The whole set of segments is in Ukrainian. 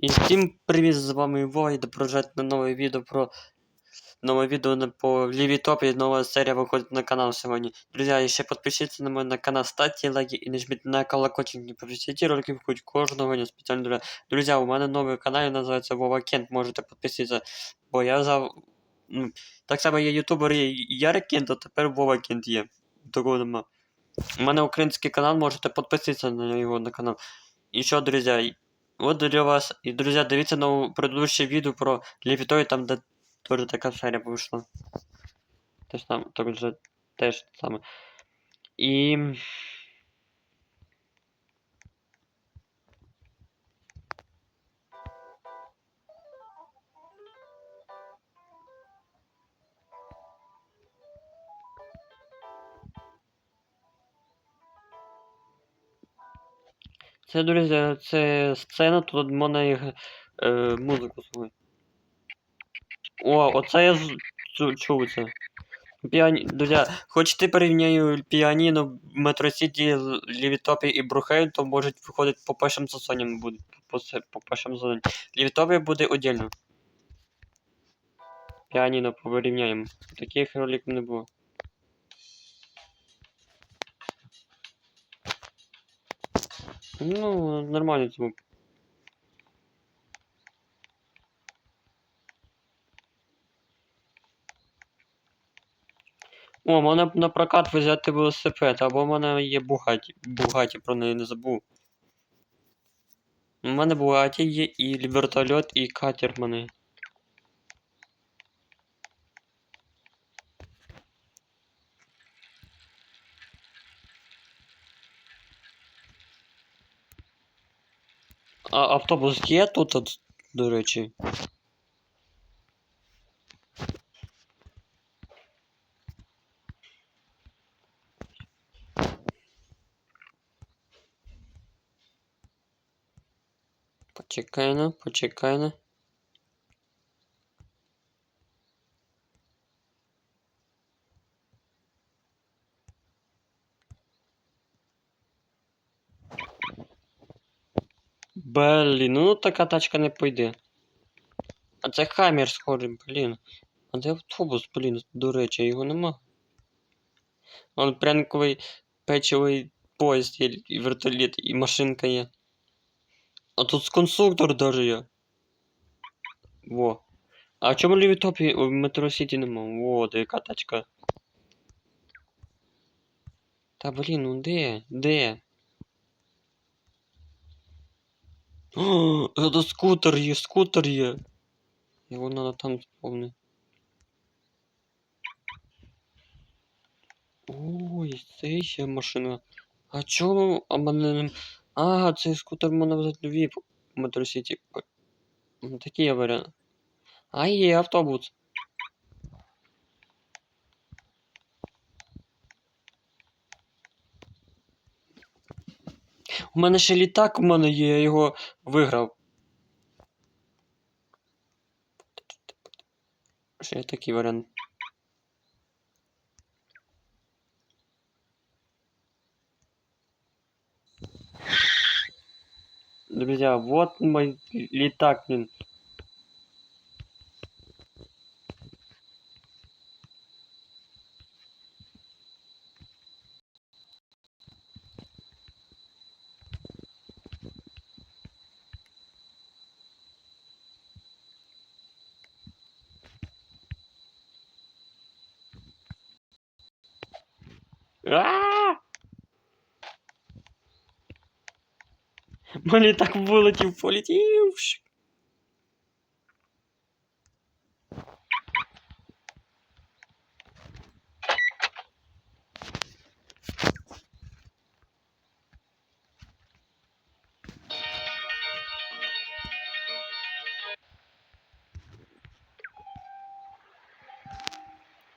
І всім привіт, з вами Вова, і продовжуєте на нове відео про нове відео по лівій топі, нова серія виходить на канал сьогодні. Друзі, ще підпишіться на мой на канал, ставте лайки і нажміть на колокольчик, і повісіть ролики виходять кожного дня спеціально для... Друзі, у мене новий канал, називається Вова Кент, можете підписатися, бо я за... ну, Так само є ютубер Ярик Кент, а тепер Вова Кент є. Такого нема. У мене український канал, можете підписатися на його на канал. І що, друзі, Вот для вас. И, друзья, дивіться на предыдущее відео про Левітой, там, де теж така серія вийшла. Теж там, так же, теж саме. І... Це, друзі, це сцена, тут можна їх, е, музику слухати. О, оце я чу- чув це. Піані... Друзі, хочете порівняю піаніно в Метро Сіті, Лівітопі і Брухейн, то можуть виходити по першим сезонам буде. По, по першим сезонам. Лівітопі буде отдельно. Піаніно порівняємо. Таких роликів не було. Ну, нормально звук. О, можна на прокат взяти велосипед, або в мене є Бугаті. Бугаті, про неї не забув. У мене Бугаті є і вертольот, і катер в мене. А автобус є тут, до речі. Почекай на, почекай на. Блін, ну така тачка не пойде. А це хаммер схожий, блін. А де автобус, блін, до речі, його нема. Вон прянковий печивий поїзд є, і вертоліт, і машинка є. А тут конструктор даже є. Во. А чому Лівітопі в Метро Сіті нема? Во, де яка тачка. Та блін, ну де? Де? О, це скутер є, скутер є. Його надо там сповнити. Ой, це ще машина. А чому? А мене... не- А, цей скутер можна взяти в Метро Сіті. Такий варіант. А є автобус. У мене ще літак в мене є, я його виграв. Ще є такий варіант. Друзья, вот мой летак, блин. Мені так вилетів, полетів. Ш.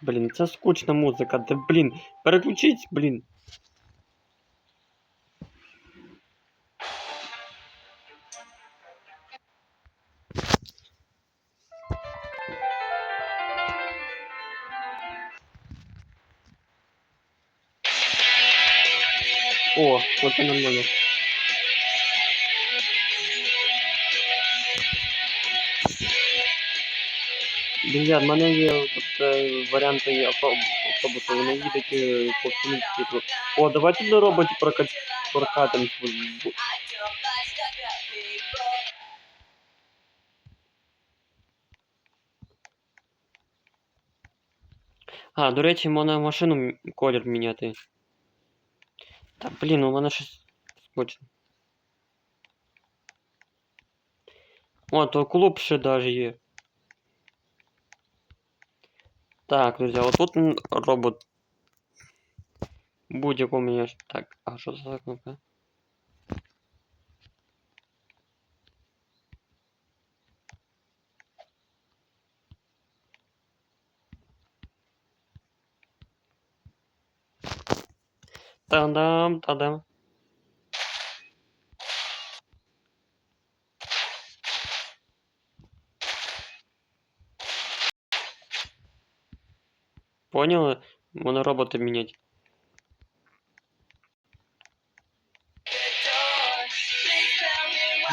Блін, це скучна музика. Та блін, переключіть, блін. Друзі, в мене є тут е, варіанти автобусу, вони їдуть е, по всьому. О, давайте на роботі прокат... прокатимось. А, до речі, можна машину колір міняти. Та блін, у мене щось скочно. О, то клуб ще даже є. Так, друзі, от тут м, робот. Будь-якому я... ж- Так, а що за кнопка? Та-дам, та-дам. Поняли? Можна робота міняти.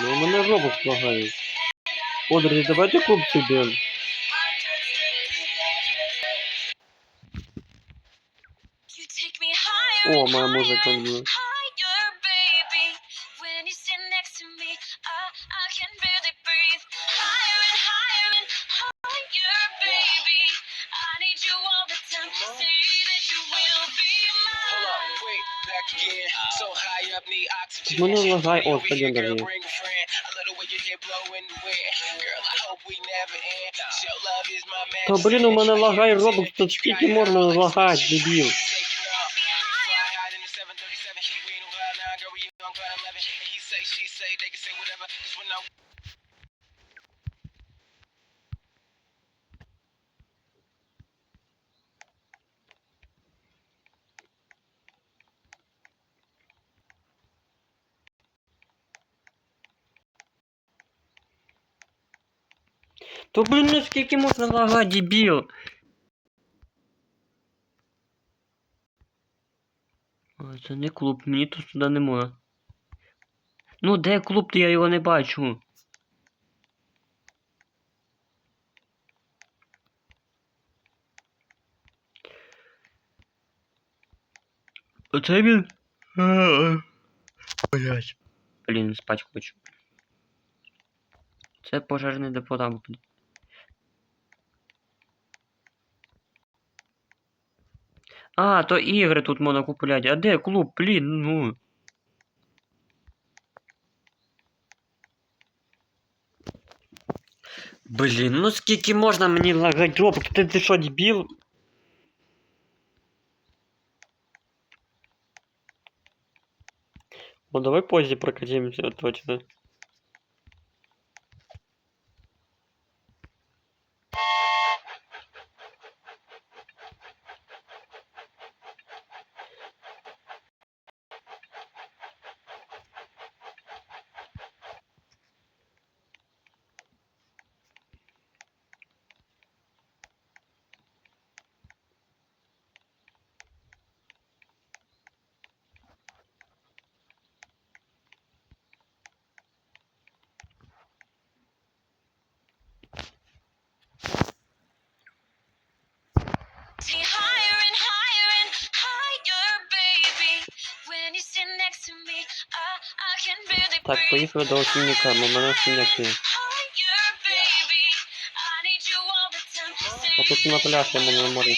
Ну, у мене робот лагає. О, друзі, давайте клуб підемо. You take me higher О, and моя музика. Your love is my Та блін, у мене лагає робот, тут скільки можна лагати, дебіл? То блін, ну скільки можна лагати, дебіл? А, це не клуб, мені тут сюди не можна. Ну, де клуб, то я його не бачу. Оце він. Блять. Блін, спать хочу. Це пожежний депо там. А, то ігри тут можна купляти. А де клуб, блін, ну. Блін, ну скільки можна мені лагать робот? Ти, ти що, дебіл? Ну давай позже прокатимся точно. А тут на пляж я можу на морі.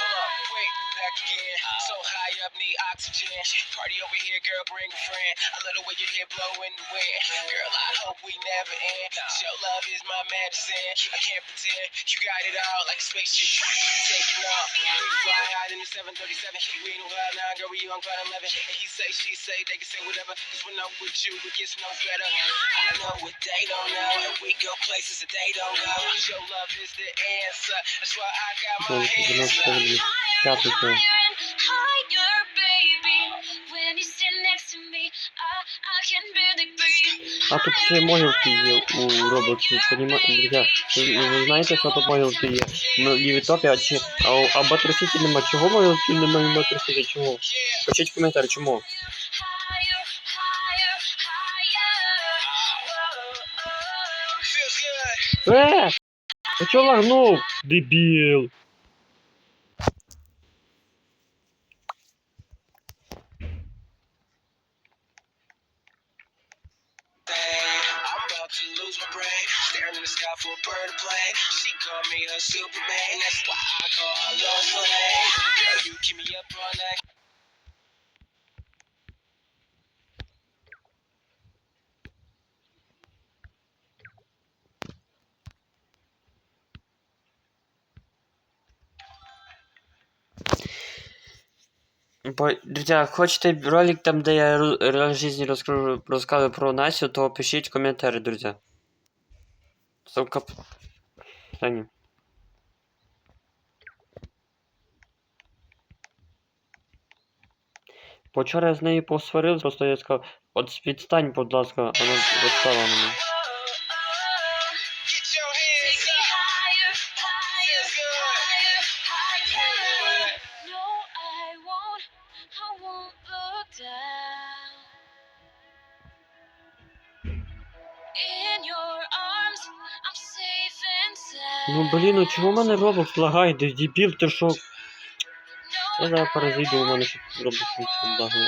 Hold up, wait, back again. So high up, need oxygen. Party over here, girl, bring a friend. I love the way your hair blowing the wind. Girl, I hope we never end. Cause your love is my medicine. I can't pretend you got it out like a spaceship it off. We fly high in the 737. We in cloud nine, girl, we on cloud 11. And he say, she say, they can say whatever. Cause when I'm with you, it gets no better. I know what they don't know. And we go places that they don't go. Your love is the answer. That's why I got my so, hands up. Higher and higher, baby. When you stand next to me, I, I can barely А тут ще могилки є у роботі. Друзі, ви, знаєте, що тут могилки є? Ну, в а чи... А а Батросіті нема. Чого могилки немає в Батросіті? Чого? Пишіть в коментарі, чому? Е! А чо лагнув? Дебіл. To lose my brain. Staring in the sky for a bird to play. She called me a Superman. That's why I call her Lois Lane. Girl, you keep me up all night. Друзья, хочете ролик там, де я ру- реал жизни розкажу, розказую про Насю, то пишіть коментарі, друзья. Ссылка описании. Бо я з нею посварив, просто я сказав, от відстань, будь ласка, вона відстала мене. Ну блін, ну чого в мене Roblox лагає, дебіл, ти що? Я зараз перезайду, у мене ще не лагає.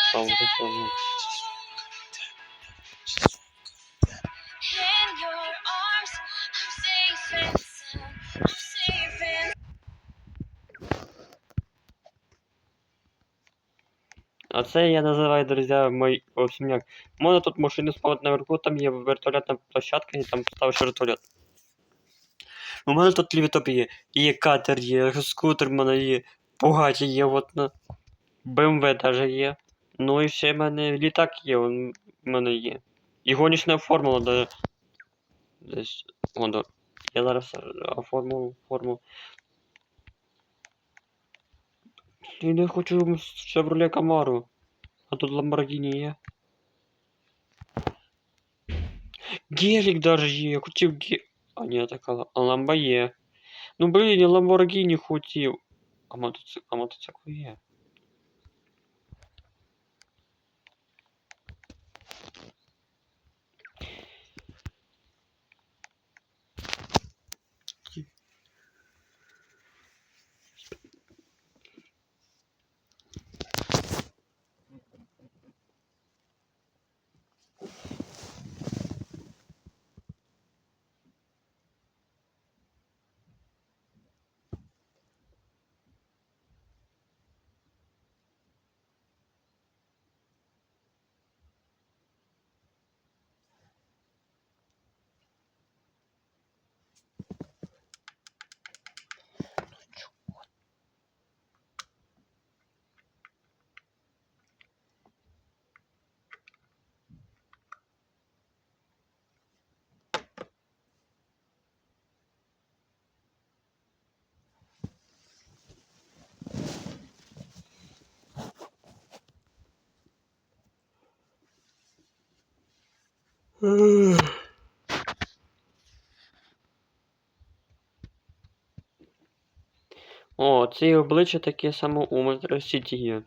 Safe and А це я називаю, друзі, мой общем, як. Можна тут машину спавати наверху, там є вертольотна площадка і там поставиш вертольот. У мене тут лівітоп є, є катер є, скутер в мене є, Бугаті є, от на. БМВ даже є. Ну і ще в мене літак є, в мене є. І гоночна формула даже. Десь. Воно. Я зараз оформив форму. Я не хочу Chevrolet Camaro. А тут Lamborghini є. Гелік даже є, я хотів ге... А ні, така а ламба є. Ну блін, я Ламборгіні хотів. А мотоцикл, а мотоцикл є. О, ці обличчя таке само у Metro City є.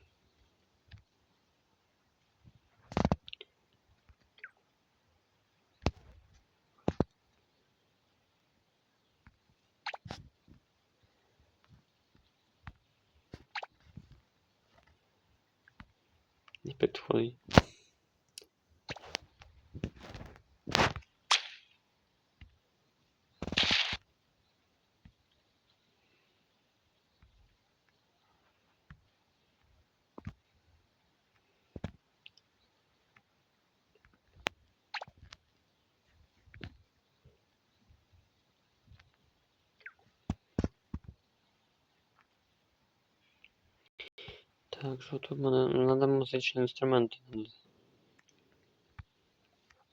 Так, що тут в мене? Надо музичні інструменти.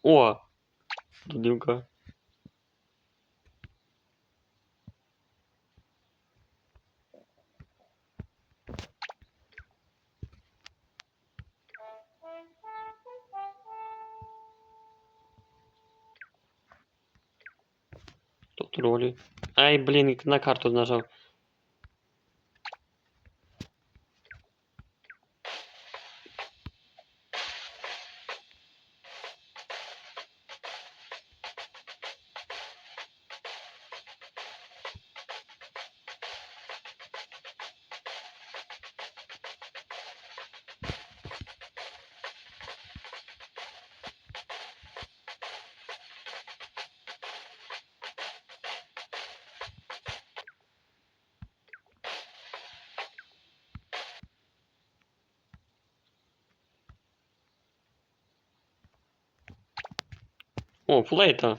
О! Дудівка. Тут ролі. Ай, блін, на карту нажав. О, флейта.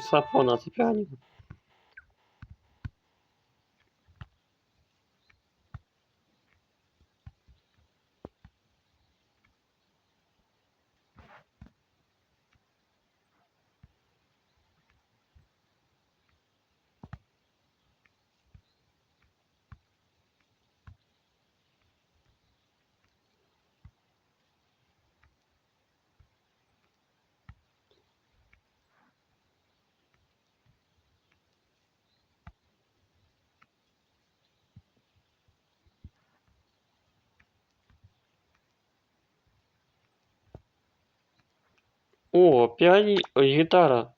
Саксофон, а це піаніно. О, піані... Ой, гітара.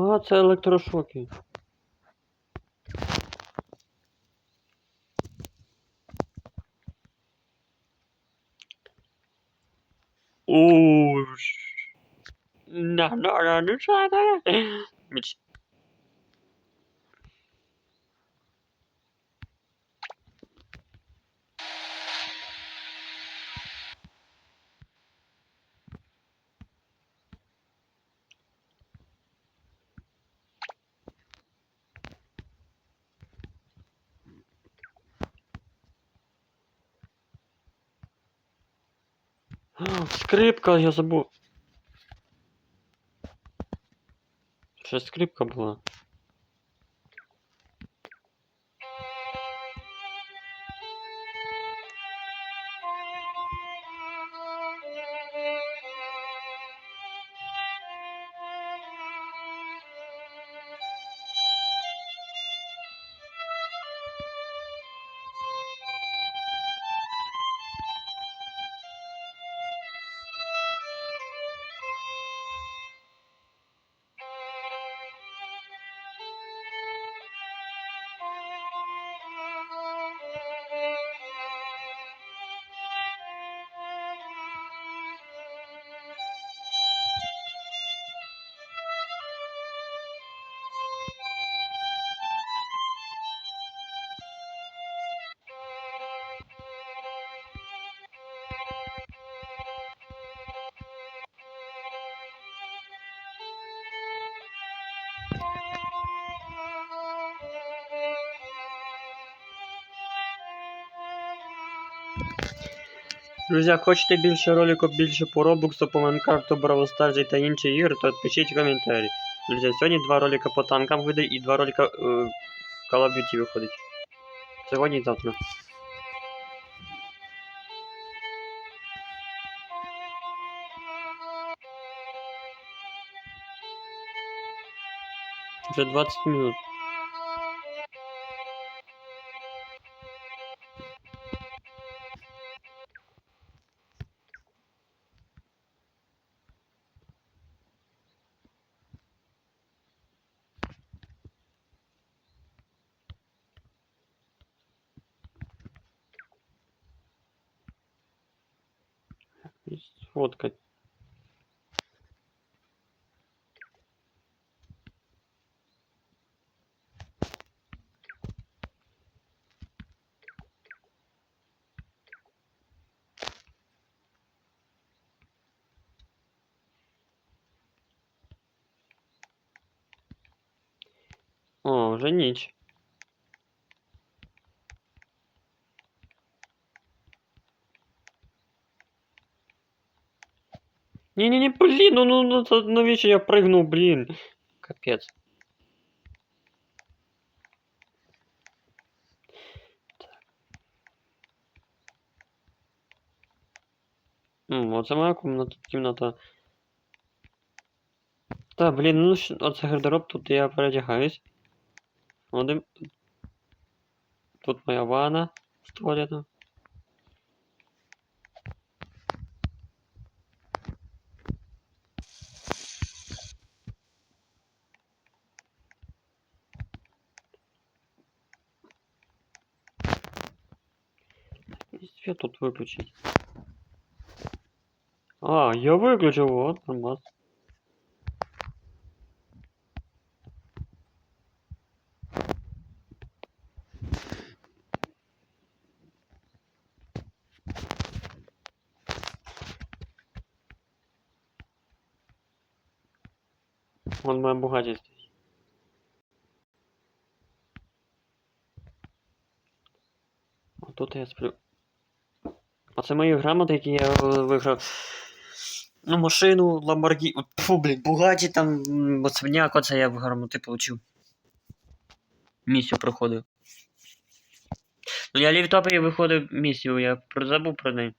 А, це електрошоки. Ууу. На, на, на, на, на, це? А, Скрипка, я забув. Ще скрипка була. Друзі, хочете більше роликів, більше по Roblox, по Майнкрафту, Stars та інші ігри, то пишіть коментарі. Друзі, сьогодні два ролика по танкам вийде і два ролика е, Call of Duty виходить. Сьогодні і завтра. Вже 20 минут. Не-не-не, блин, ну, ну, ну, это навіщо я прыгнул, блин. Капец. М, оце моя комната, кімната. Та, блін, ну ж, оце гардероб, тут я передягаюсь. Один. Тут моя ванна з туалетом. Тут выключить. А, я выключил, вот, нормас. Вон моя Бугатти стоит. А тут я сплю. А це мої грамоти, які я виграв. Ну, машину, Ламборгі... Фу, блін, Бугаті там, м, Моцвняк, оце я в грамоти получив. Місію проходив. Ну, я лівтопі виходив місію, я забув про неї.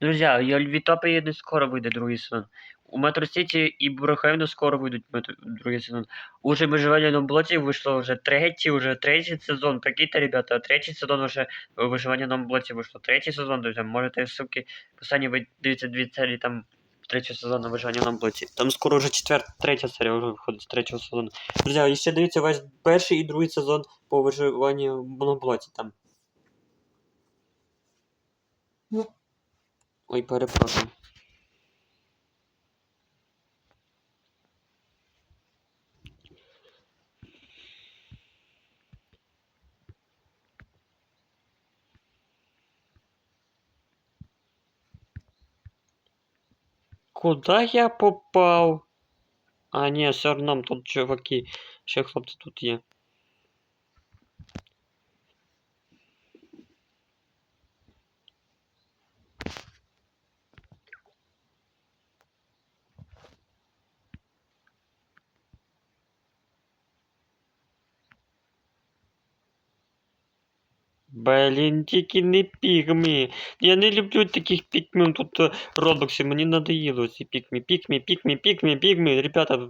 Друзі, я лівтопі не скоро вийде другий сезон. У Метро Сіті і Брохевно скоро вийдуть метро- другий сезон. Уже виживання на блоці вийшло вже третій, уже третій сезон. Прикиньте, ребята, третій сезон вже виживання на блоці вийшло. Третій сезон, друзі. Можете ссылки в описанні ви дивіться дві серії там третього сезону виживання на блоці. Там скоро вже четверта, третя серія вже виходить з третього сезону. Друзі, і ще дивіться весь перший і другий сезон по виживанню на блоці там. Ой, перепрошую. Куда я попал? А, не, все одно тут чуваки. Ще хлопці тут є. Блін, тільки не пігмі. Я не люблю таких пікмів тут е, робоксів, мені надоїло ці пікмі. Пікмі, пікмі, пікмі, пікмі, ребята.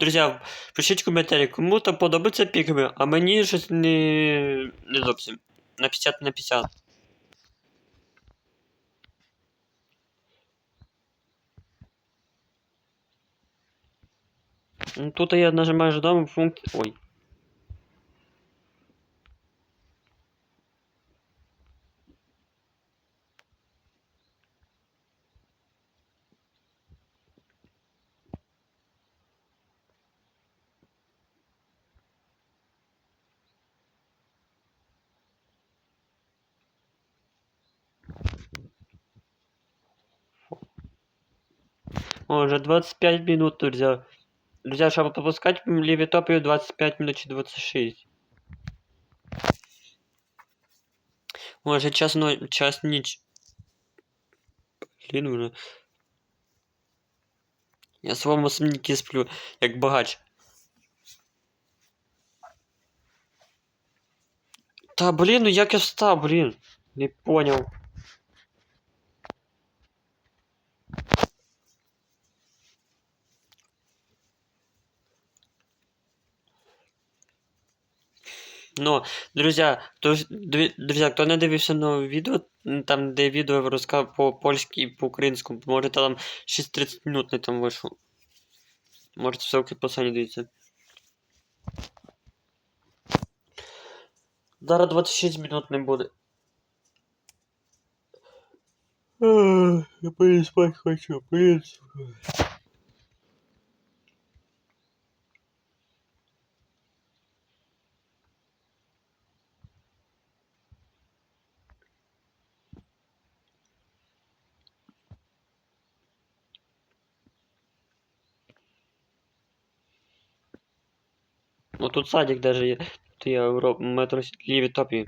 Друзі, пишіть в коментарі, кому то подобається пікми, а мені щось не, не зовсім. На 50 на 50. Тут я нажимаю ждом функцію. Ой. О, уже 25 минут, друзья. Друзья, чтобы попускать левитопию 25 минут чи 26. Може час, но... час ніч. Блін, уже. Я своєму смітті сплю, як багач. Та блін, ну як я встав, блін. Не понял. Ну, друзья, хто, ж- друзья, хто не дивився нове відео, там, де відео розказав по польськи і по українському, може там 6-30 минут не там вийшло. Можете ссылки в описанні дивіться. Зараз 26 минут не буде. Я пойду спать хочу, пойду. Ну тут садик даже є. Тут є в метро ліві топі.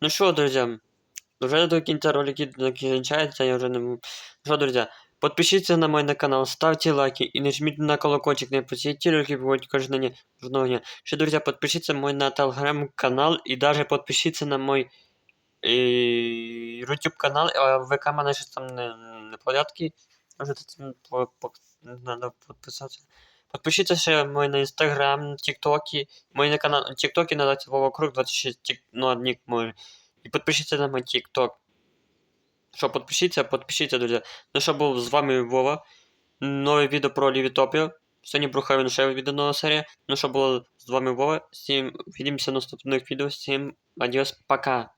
Ну що, друзі, вже до кінця ролики закінчається, я вже не... Що, друзі, подпишіться на мой на канал, ставте лайки і нажміть на колокольчик, не просіть ролики виходять кожного дня. дня. Ще, друзі, подпишіться мой на телеграм-канал і даже подпишіться на мой е, YouTube канал, а ВК мене щось там не, не порядки. Може тут надо підписатися. Подпишіться ще мой на Instagram, TikTok, мой на канал TikTok надо Вова Круг 26, тик, ну, одник мой. І підпишіться на мой TikTok. Що, підпишіться, підпишіться, друзі. Ну що, був з вами Вова. Нове відео про Лівітопію. Сьогодні брухаю ще відео нова серія. Ну що було з вами Вова. Всім увидимося в наступних відео. Всім адіос, пока.